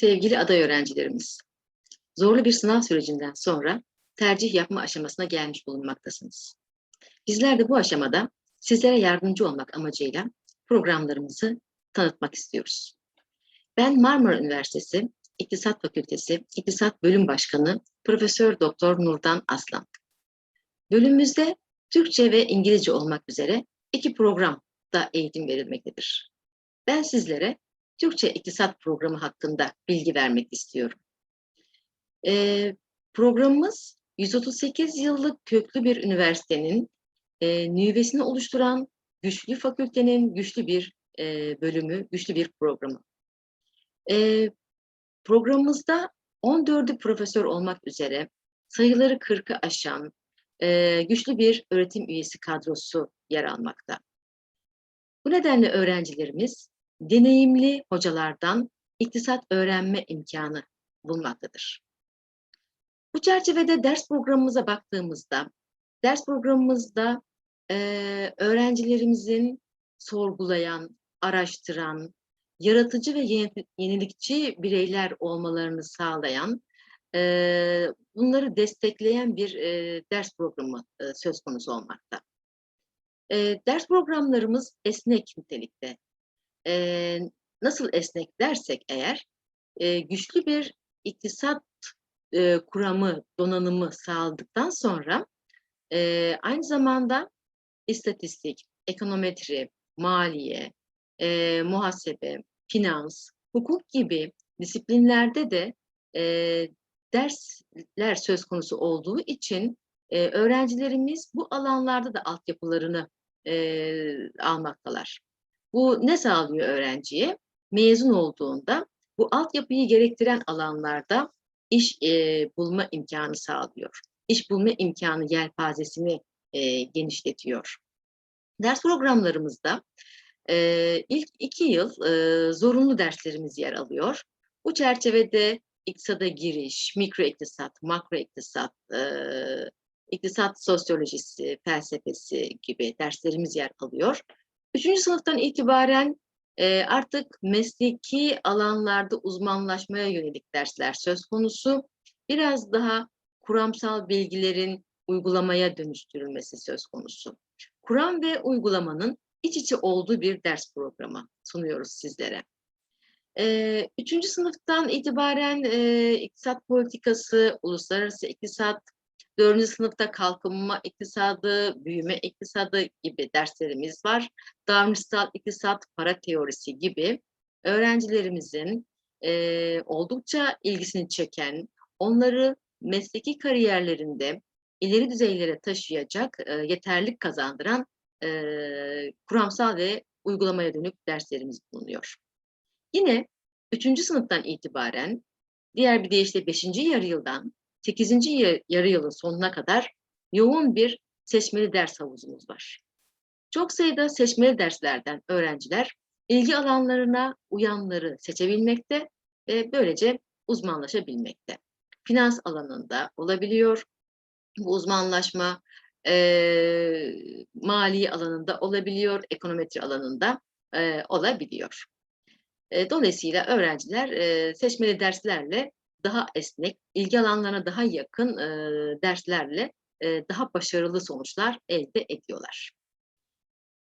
Sevgili aday öğrencilerimiz, zorlu bir sınav sürecinden sonra tercih yapma aşamasına gelmiş bulunmaktasınız. Bizler de bu aşamada sizlere yardımcı olmak amacıyla programlarımızı tanıtmak istiyoruz. Ben Marmara Üniversitesi İktisat Fakültesi İktisat Bölüm Başkanı Profesör Doktor Nurdan Aslan. Bölümümüzde Türkçe ve İngilizce olmak üzere iki programda eğitim verilmektedir. Ben sizlere Türkçe İktisat Programı hakkında bilgi vermek istiyorum. Ee, programımız 138 yıllık köklü bir üniversitenin e, nüvesini oluşturan güçlü fakültenin güçlü bir e, bölümü, güçlü bir programı. E, programımızda 14'ü profesör olmak üzere sayıları 40'ı aşan e, güçlü bir öğretim üyesi kadrosu yer almakta. Bu nedenle öğrencilerimiz deneyimli hocalardan iktisat öğrenme imkanı bulmaktadır. Bu çerçevede ders programımıza baktığımızda, ders programımızda e, öğrencilerimizin sorgulayan, araştıran, yaratıcı ve yenilikçi bireyler olmalarını sağlayan, e, bunları destekleyen bir e, ders programı e, söz konusu olmakta. E, ders programlarımız esnek nitelikte. E, nasıl esnek dersek eğer, e, güçlü bir iktisat e, kuramı, donanımı sağladıktan sonra e, aynı zamanda istatistik, ekonometri, maliye, e, muhasebe, finans, hukuk gibi disiplinlerde de e, dersler söz konusu olduğu için e, öğrencilerimiz bu alanlarda da altyapılarını e, almaktalar. Bu ne sağlıyor öğrenciye? Mezun olduğunda bu altyapıyı gerektiren alanlarda iş e, bulma imkanı sağlıyor. İş bulma imkanı yelpazesini e, genişletiyor. Ders programlarımızda e, ilk iki yıl e, zorunlu derslerimiz yer alıyor. Bu çerçevede iktisada giriş, mikro iktisat, makro iktisat, e, iktisat sosyolojisi, felsefesi gibi derslerimiz yer alıyor. Üçüncü sınıftan itibaren e, artık mesleki alanlarda uzmanlaşmaya yönelik dersler söz konusu. Biraz daha kuramsal bilgilerin uygulamaya dönüştürülmesi söz konusu. Kuram ve uygulamanın iç içe olduğu bir ders programı sunuyoruz sizlere. Ee, üçüncü sınıftan itibaren e, iktisat politikası, uluslararası iktisat, dördüncü sınıfta kalkınma iktisadı, büyüme iktisadı gibi derslerimiz var. Davranışsal iktisat, para teorisi gibi öğrencilerimizin e, oldukça ilgisini çeken, onları mesleki kariyerlerinde ileri düzeylere taşıyacak, e, yeterlik kazandıran e, kuramsal ve uygulamaya dönük derslerimiz bulunuyor. Yine üçüncü sınıftan itibaren diğer bir deyişle beşinci yarı yıldan sekizinci yarı yılın sonuna kadar yoğun bir seçmeli ders havuzumuz var. Çok sayıda seçmeli derslerden öğrenciler ilgi alanlarına uyanları seçebilmekte ve böylece uzmanlaşabilmekte. Finans alanında olabiliyor, bu uzmanlaşma e, mali alanında olabiliyor, ekonometri alanında e, olabiliyor. E, dolayısıyla öğrenciler e, seçmeli derslerle daha esnek, ilgi alanlarına daha yakın e, derslerle e, daha başarılı sonuçlar elde ediyorlar.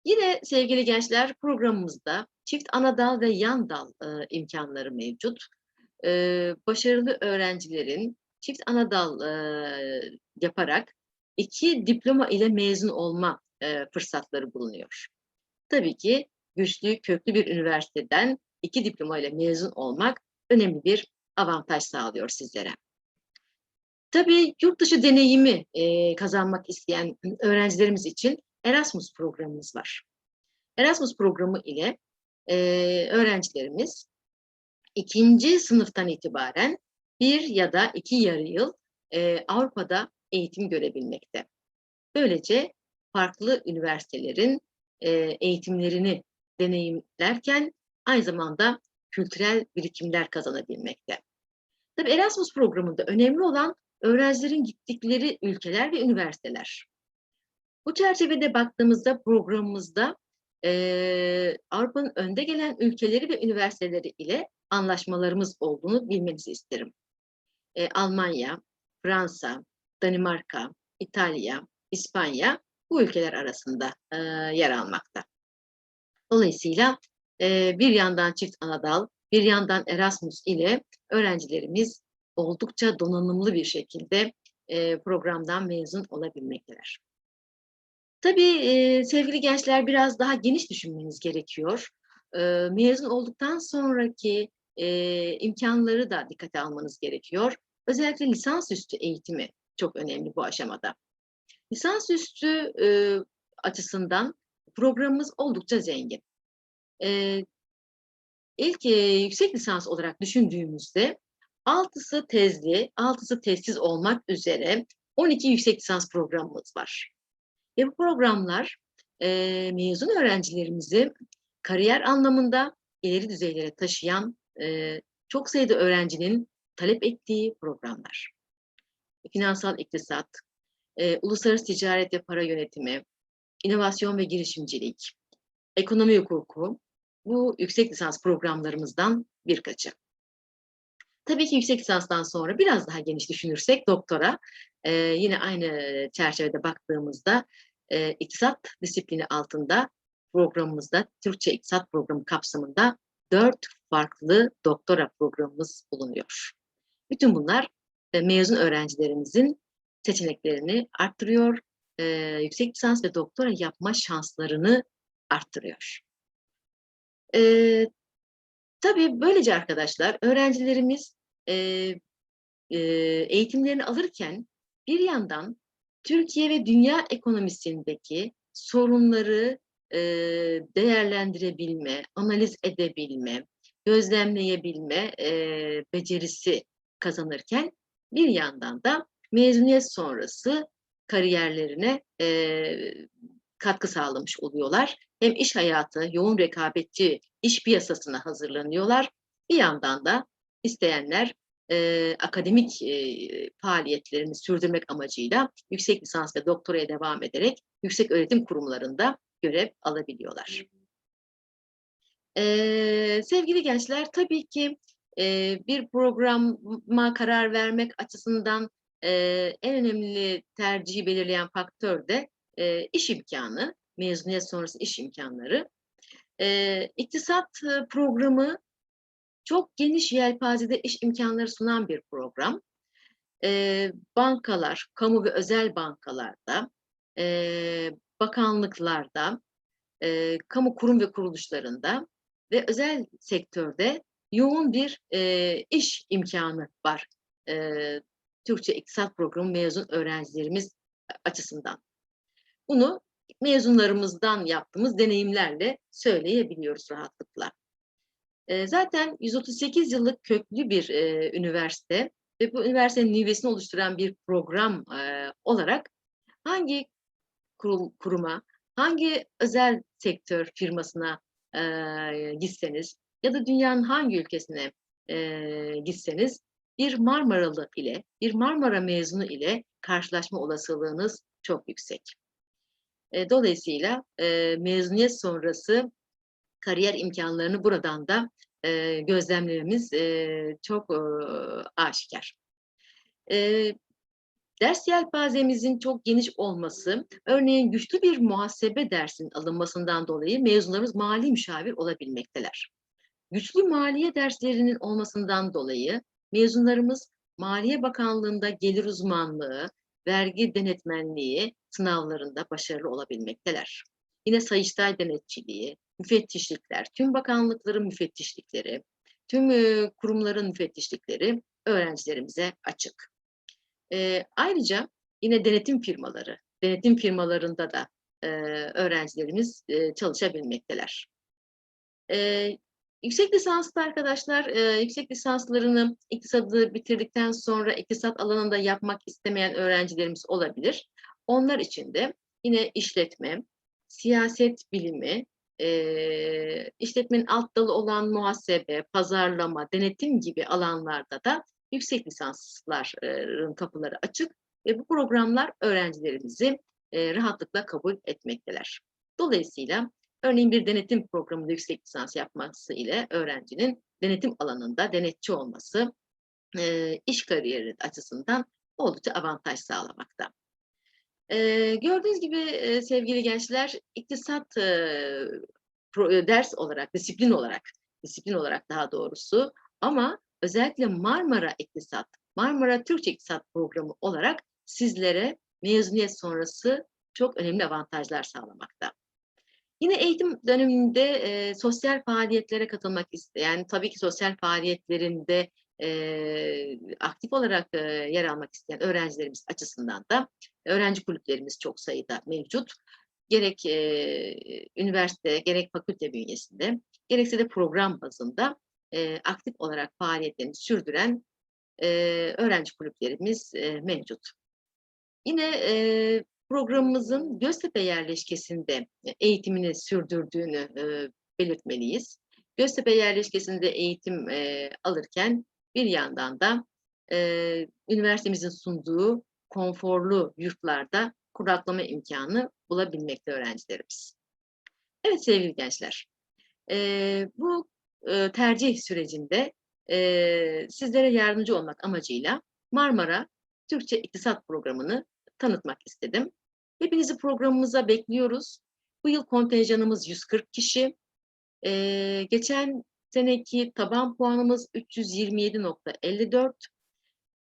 Yine sevgili gençler programımızda çift ana dal ve yan dal e, imkanları mevcut. E, başarılı öğrencilerin çift ana dal e, yaparak iki diploma ile mezun olma e, fırsatları bulunuyor. Tabii ki güçlü, köklü bir üniversiteden iki diploma ile mezun olmak önemli bir avantaj sağlıyor sizlere. Tabii yurt dışı deneyimi e, kazanmak isteyen öğrencilerimiz için Erasmus programımız var. Erasmus programı ile e, öğrencilerimiz ikinci sınıftan itibaren bir ya da iki yarı yıl e, Avrupa'da eğitim görebilmekte. Böylece farklı üniversitelerin e, eğitimlerini deneyimlerken aynı zamanda kültürel birikimler kazanabilmekte. Tabii Erasmus programında önemli olan öğrencilerin gittikleri ülkeler ve üniversiteler. Bu çerçevede baktığımızda programımızda e, Avrupa'nın önde gelen ülkeleri ve üniversiteleri ile anlaşmalarımız olduğunu bilmenizi isterim. E, Almanya, Fransa, Danimarka, İtalya, İspanya bu ülkeler arasında e, yer almakta. Dolayısıyla e, bir yandan çift anadal, bir yandan Erasmus ile öğrencilerimiz oldukça donanımlı bir şekilde e, programdan mezun olabilmekteler. Tabii e, sevgili gençler biraz daha geniş düşünmeniz gerekiyor. E, mezun olduktan sonraki e, imkanları da dikkate almanız gerekiyor. Özellikle lisansüstü eğitimi çok önemli bu aşamada. Lisansüstü e, açısından programımız oldukça zengin. E, ilk e, yüksek lisans olarak düşündüğümüzde altısı tezli, altısı tezsiz olmak üzere 12 yüksek lisans programımız var. Ve bu programlar e, mezun öğrencilerimizi kariyer anlamında ileri düzeylere taşıyan e, çok sayıda öğrencinin talep ettiği programlar. Finansal iktisat, e, uluslararası ticaret ve para yönetimi, inovasyon ve girişimcilik, ekonomi hukuku, bu yüksek lisans programlarımızdan birkaçı. Tabii ki yüksek lisanstan sonra biraz daha geniş düşünürsek doktora e, yine aynı çerçevede baktığımızda e, iktisat disiplini altında programımızda Türkçe iktisat programı kapsamında dört farklı doktora programımız bulunuyor. Bütün bunlar e, mezun öğrencilerimizin seçeneklerini arttırıyor, e, yüksek lisans ve doktora yapma şanslarını arttırıyor. E, tabii böylece arkadaşlar öğrencilerimiz e, e, eğitimlerini alırken bir yandan Türkiye ve dünya ekonomisindeki sorunları e, değerlendirebilme, analiz edebilme, gözlemleyebilme e, becerisi kazanırken bir yandan da mezuniyet sonrası kariyerlerine e, katkı sağlamış oluyorlar. Hem iş hayatı, yoğun rekabetçi iş piyasasına hazırlanıyorlar. Bir yandan da isteyenler e, akademik e, faaliyetlerini sürdürmek amacıyla yüksek lisans ve doktoraya devam ederek yüksek öğretim kurumlarında görev alabiliyorlar. E, sevgili gençler, tabii ki e, bir programa karar vermek açısından e, en önemli tercihi belirleyen faktör de e, iş imkanı, mezuniyet sonrası iş imkanları. E, iktisat programı çok geniş yelpazede iş imkanları sunan bir program. E, bankalar, kamu ve özel bankalarda, e, bakanlıklarda, e, kamu kurum ve kuruluşlarında ve özel sektörde yoğun bir e, iş imkanı var. E, Türkçe İktisat Programı mezun öğrencilerimiz açısından. Bunu mezunlarımızdan yaptığımız deneyimlerle söyleyebiliyoruz rahatlıkla. E, zaten 138 yıllık köklü bir e, üniversite ve bu üniversitenin nüvesini oluşturan bir program e, olarak hangi kurul, kuruma, hangi özel sektör firmasına e, gitseniz ya da dünyanın hangi ülkesine gitseniz bir Marmaralı ile, bir Marmara mezunu ile karşılaşma olasılığınız çok yüksek. E, dolayısıyla e, mezuniyet sonrası kariyer imkanlarını buradan da e, gözlemlememiz çok e, aşikar. E, ders yelpazemizin çok geniş olması, örneğin güçlü bir muhasebe dersinin alınmasından dolayı mezunlarımız mali müşavir olabilmekteler. Güçlü maliye derslerinin olmasından dolayı mezunlarımız Maliye Bakanlığı'nda gelir uzmanlığı, vergi denetmenliği sınavlarında başarılı olabilmekteler. Yine Sayıştay denetçiliği, müfettişlikler, tüm bakanlıkların müfettişlikleri, tüm e, kurumların müfettişlikleri öğrencilerimize açık. E, ayrıca yine denetim firmaları, denetim firmalarında da e, öğrencilerimiz e, çalışabilmekteler. E, yüksek lisanslı arkadaşlar, e, yüksek lisanslarını iktisadı bitirdikten sonra iktisat alanında yapmak istemeyen öğrencilerimiz olabilir. Onlar için de yine işletme, siyaset bilimi, e, işletmenin alt dalı olan muhasebe, pazarlama, denetim gibi alanlarda da yüksek lisansların kapıları açık ve bu programlar öğrencilerimizi e, rahatlıkla kabul etmekteler. Dolayısıyla Örneğin bir denetim programında yüksek lisans yapması ile öğrencinin denetim alanında denetçi olması e, iş kariyeri açısından oldukça avantaj sağlamakta. E, gördüğünüz gibi e, sevgili gençler iktisat e, pro- e, ders olarak, disiplin olarak, disiplin olarak daha doğrusu ama özellikle Marmara İktisat, Marmara Türkçe İktisat Programı olarak sizlere mezuniyet sonrası çok önemli avantajlar sağlamakta. Yine eğitim döneminde e, sosyal faaliyetlere katılmak isteyen, tabii ki sosyal faaliyetlerinde e, aktif olarak e, yer almak isteyen öğrencilerimiz açısından da öğrenci kulüplerimiz çok sayıda mevcut. Gerek e, üniversite, gerek fakülte bünyesinde, gerekse de program bazında e, aktif olarak faaliyetlerini sürdüren e, öğrenci kulüplerimiz e, mevcut. Yine e, programımızın Göztepe yerleşkesinde eğitimini sürdürdüğünü e, belirtmeliyiz. Göztepe yerleşkesinde eğitim e, alırken bir yandan da e, üniversitemizin sunduğu konforlu yurtlarda kuraklama imkanı bulabilmekte öğrencilerimiz. Evet sevgili gençler, e, bu e, tercih sürecinde e, sizlere yardımcı olmak amacıyla Marmara Türkçe İktisat Programı'nı tanıtmak istedim. Hepinizi programımıza bekliyoruz. Bu yıl kontenjanımız 140 kişi. Ee, geçen seneki taban puanımız 327.54.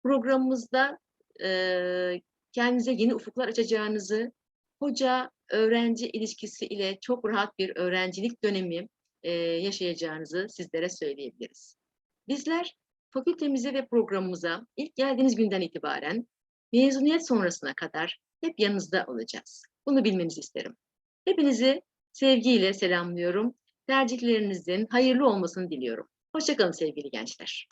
Programımızda e, kendinize yeni ufuklar açacağınızı, hoca-öğrenci ilişkisi ile çok rahat bir öğrencilik dönemi e, yaşayacağınızı sizlere söyleyebiliriz. Bizler fakültemize ve programımıza ilk geldiğiniz günden itibaren mezuniyet sonrasına kadar hep yanınızda olacağız. Bunu bilmenizi isterim. Hepinizi sevgiyle selamlıyorum. Tercihlerinizin hayırlı olmasını diliyorum. Hoşçakalın sevgili gençler.